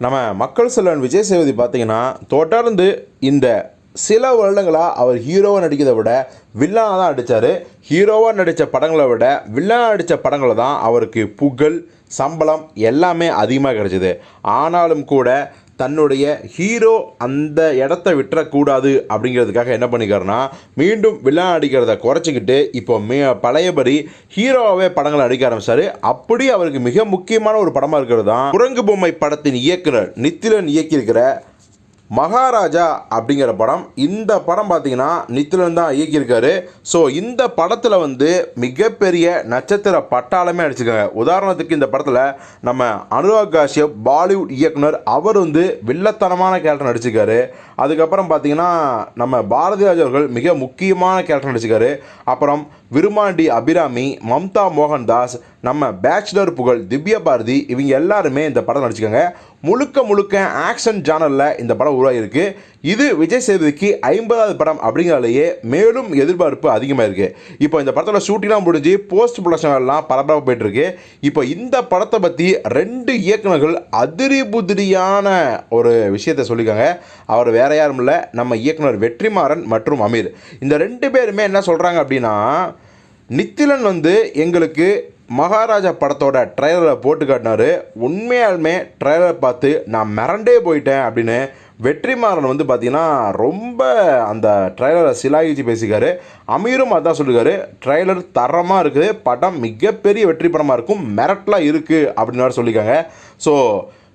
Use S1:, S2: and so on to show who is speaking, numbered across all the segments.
S1: நம்ம மக்கள் செல்வன் விஜய் சேவதி பார்த்தீங்கன்னா தொடர்ந்து இந்த சில வருடங்களாக அவர் ஹீரோவாக நடிக்கிறதை விட வில்லனாக தான் அடித்தார் ஹீரோவாக நடித்த படங்களை விட வில்லனாக நடித்த படங்களை தான் அவருக்கு புகழ் சம்பளம் எல்லாமே அதிகமாக கிடைச்சிது. ஆனாலும் கூட தன்னுடைய ஹீரோ அந்த இடத்த விட்டுறக்கூடாது அப்படிங்கிறதுக்காக என்ன பண்ணிக்காருன்னா மீண்டும் வில்லன் அடிக்கிறத குறைச்சிக்கிட்டு இப்போ மே பழையபடி ஹீரோவாகவே படங்களை அடிக்க ஆரம்பிச்சாரு. அப்படி அவருக்கு மிக முக்கியமான ஒரு படமாக இருக்கிறது தான் குரங்கு பொம்மை படத்தின் இயக்குனர் நித்திலன் இயக்கியிருக்கிற மகாராஜா அப்படிங்கிற படம் இந்த படம் பார்த்தீங்கன்னா நித்திலன் தான் இயக்கியிருக்காரு. ஸோ இந்த படத்தில் வந்து மிகப்பெரிய நட்சத்திர பட்டாளமே அடிச்சுக்காங்க உதாரணத்துக்கு இந்த படத்தில் நம்ம அனுராக் காஷ்யப் பாலிவுட் இயக்குனர் அவர் வந்து வில்லத்தனமான கேரக்டர் நடிச்சிருக்காரு. அதுக்கப்புறம் பார்த்தீங்கன்னா நம்ம பாரதி ராஜா அவர்கள் மிக முக்கியமான கேரக்டர் நடிச்சிருக்காரு. அப்புறம் விருமாண்டி அபிராமி மம்தா மோகன்தாஸ் நம்ம பேச்சுலர் புகழ் திவ்யா பாரதி இவங்க எல்லாருமே இந்த படம் நடிச்சிருக்காங்க. முழுக்க முழுக்க ஆக்ஷன் ஜானலில் இந்த படம் உருவாகியிருக்கு. இது விஜய் சேதுக்கு ஐம்பதாவது படம் அப்படிங்கிறதுலையே மேலும் எதிர்பார்ப்பு அதிகமாக இருக்குது இப்போ இந்த படத்தோட ஷூட்டிங்லாம் முடிஞ்சு போஸ்ட் ப்ரொடக்ஷன்லாம் பரபரப்பாக போயிட்டுருக்கு. இப்போ இந்த படத்தை பற்றி ரெண்டு இயக்குனர்கள் அதிரி புதிரியான ஒரு விஷயத்தை சொல்லியிருக்காங்க. அவர் வேற யாரும் இல்லை நம்ம இயக்குனர் வெற்றிமாறன் மற்றும் அமீர். இந்த ரெண்டு பேருமே என்ன சொல்கிறாங்க அப்படின்னா நித்திலன் வந்து எங்களுக்கு மகாராஜா படத்தோட ட்ரைலரை போட்டு காட்டினாரு. உண்மையாலுமே ட்ரைலரை பார்த்து நான் மிரண்டே போயிட்டேன் அப்படின்னு வெற்றிமாறன் வந்து பார்த்தீங்கன்னா ரொம்ப அந்த ட்ரைலரை சிலாகிச்சு பேசிக்காரு. அமீரும் அதான் சொல்லியிருக்காரு ட்ரைலர் தரமாக இருக்குது படம் மிகப்பெரிய வெற்றி படமாக இருக்கும் மிரட்டலாக இருக்குது அப்படின்னு சொல்லியிருக்காங்க. ஸோ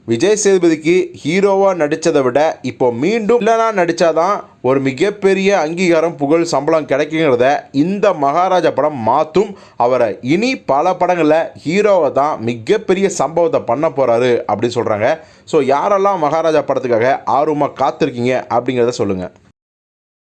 S1: விஜய் சேதுபதிக்கு ஹீரோவாக நடித்ததை விட இப்போ மீண்டும் இல்லைனா நடித்தாதான் ஒரு மிகப்பெரிய அங்கீகாரம் புகழ் சம்பளம் கிடைக்குங்கிறத இந்த மகாராஜா படம் மாற்றும் அவரை இனி பல படங்களில் ஹீரோவை தான் மிகப்பெரிய சம்பவத்தை பண்ண போகிறாரு அப்படின்னு சொல்கிறாங்க ஸோ யாரெல்லாம் மகாராஜா படத்துக்காக ஆர்வமாக காத்திருக்கீங்க அப்படிங்கிறத சொல்லுங்கள்